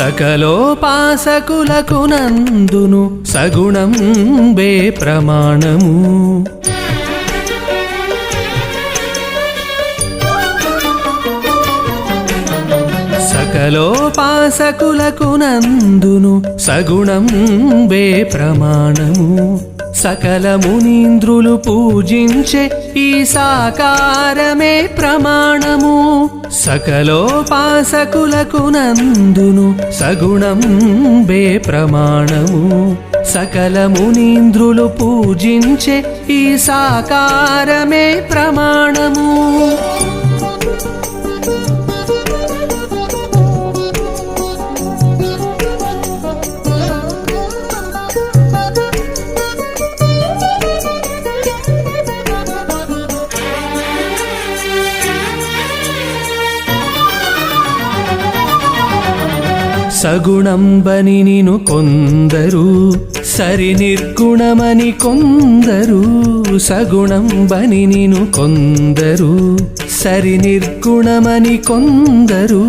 సకలోపాసకులకు నందును సగుణం బే ప్రమాణము. సకలోపాసకులకు నందును సగుణం బే ప్రమాణము. సకల మునీంద్రులు పూజించే ఈ సాకారమే ప్రమాణము. సకలోపాసకులకు నందును సగుణం బే ప్రమాణము. సకల మునీంద్రులు పూజించే ఈ సాకారమే ప్రమాణము. సగుణంబని నిను కొందరు సరి నిర్గుణమని కొందరు సగుణంబని నిను కొందరు సరి నిర్గుణమని కొందరు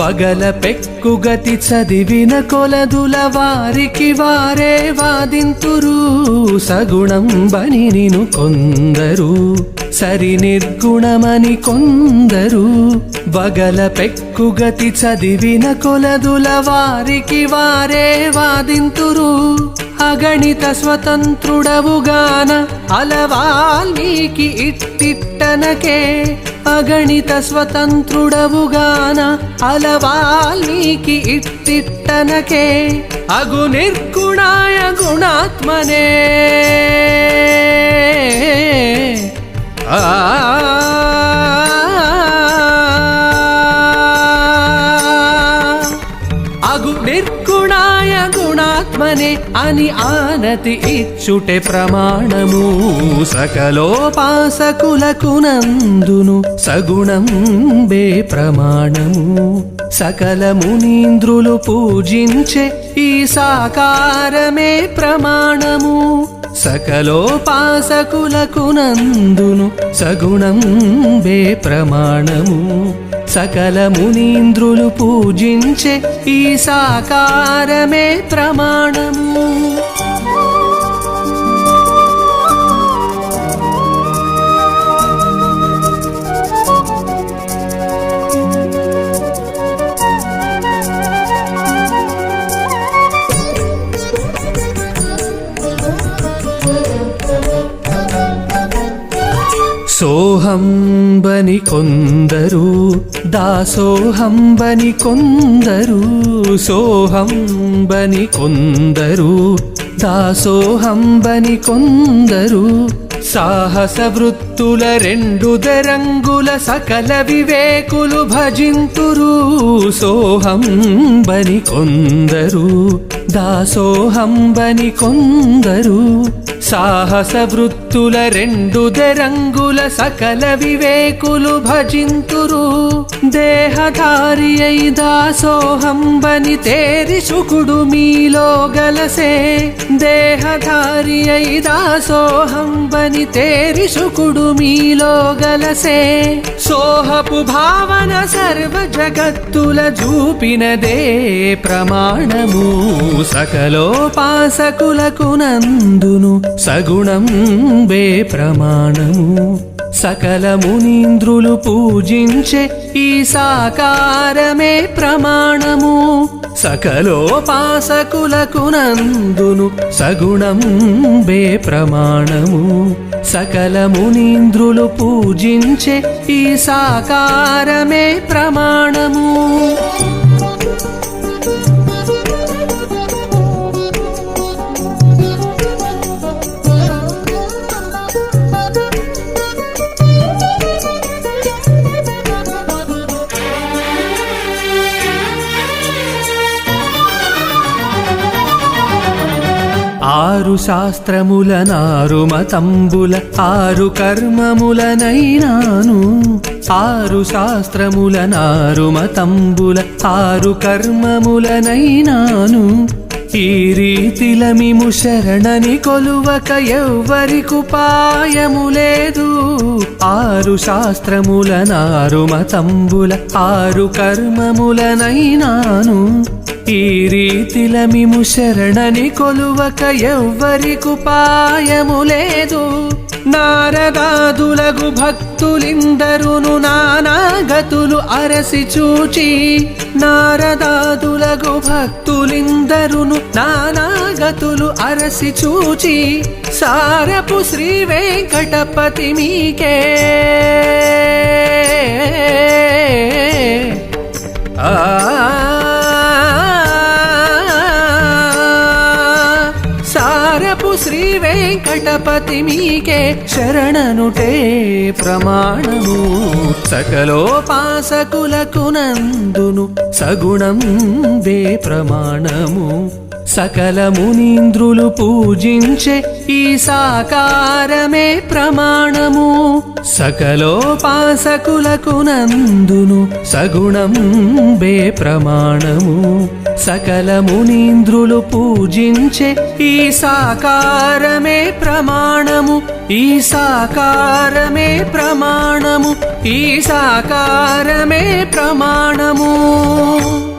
వగల పెక్కుగతి చదివిన కొలదుల వారికి వారే వాదింతురు. సగుణంబని నిను కొందరు సరి నిర్గుణమని కొందరు. వగల పెక్కుగతి చదివిన కొలదుల వారికి వారే వాదింతురు. అగణిత స్వతంత్రుడవుగాన అలవాల్మీకి ఇట్టిట్టనకే. అగణిత స్వతంత్రుడవుగాన అలవాల్మీకి ఇట్టిట్టనకే. అగు నిర్గుణాయ గుణాత్మనే. ఆ ఆత్మనే అని ఆనతి ఇచ్చుటే ప్రమాణము. సకలోపాసకులకు నందును సగుణం బే ప్రమాణము. సకల మునీంద్రులు పూజించే ఈ సాకారమే ప్రమాణము. సకలోపాసకులకు నందును సగుణం బే ప్రమాణము. సకల మునీంద్రులు పూజించే ఈ సాకారమే ప్రమాణము. సోహంబని కొందరు దాసోహంబని కొందరు సోహంబని కొందరు దాసోహంబని కొందరు సాహస వృత్తుల రెండు దరంగుల సకల వివేకులు భజింతురు సోహంబని కొందరు దాసోహంబని కొందరు సాహస వృత్తుల రెండు దరంగుల సకల వివేకులు భజింతురు. దేహధారి అయి దాసోహంబని తేరి శుకుడు మీలో గలసే. దేహధారి అయి దాసోహంబని తేరి శుకుడు మీలో గలసే. సోహపు భావన సర్వ జగత్తుల చూపినదే ప్రమాణము. సకలోపాసకులకు నందును. సగుణం బే ప్రమాణము. సకల మునీంద్రులు పూజించే ఈ సాకారమే ప్రమాణము. సకలోపాసకులకు నందును సగుణం బే ప్రమాణము. సకల మునీంద్రులు పూజించే ఈ సాకారమే ప్రమాణము. ఆరు శాస్త్రముల నారు మతంబుల ఆరు కర్మములనైనాను. ఆరు శాస్త్రముల నారు మతంబుల ఆరు కర్మములనైనాను. ఈ రీతిలమిము శరణని కొలువక ఎవ్వరికుపాయము లేదు. ఆరు శాస్త్రముల నారు మతంబుల ఆరు కర్మములనైనాను. ఈ రీతిలమిము శరణని కొలువక ఎవ్వరికి ఉపాయము లేదు. నారదాదులగు భక్తులిందరును నానాగతులు అరసి చూచి నారదాదులగు భక్తులిందరును నానాగతులు అరసి చూచి సారపు శ్రీ వెంకటపతి మీకే. ఆ సారపు శ్రీ వెంకటపతి మీకే శరణనుటే ప్రమాణము. సకలోపాసకులకు నందును సగుణం వే ప్రమాణము. సకల మునీంద్రులు పూజించే ఈ సాకారమే ప్రమాణము. సకలోపాసకులకు నందును సగుణం బే ప్రమాణము. సకల మునీంద్రులు పూజించే ఈ సాకారమే ప్రమాణము. ఈ సాకారమే ప్రమాణము. ఈ సాకారమే ప్రమాణము.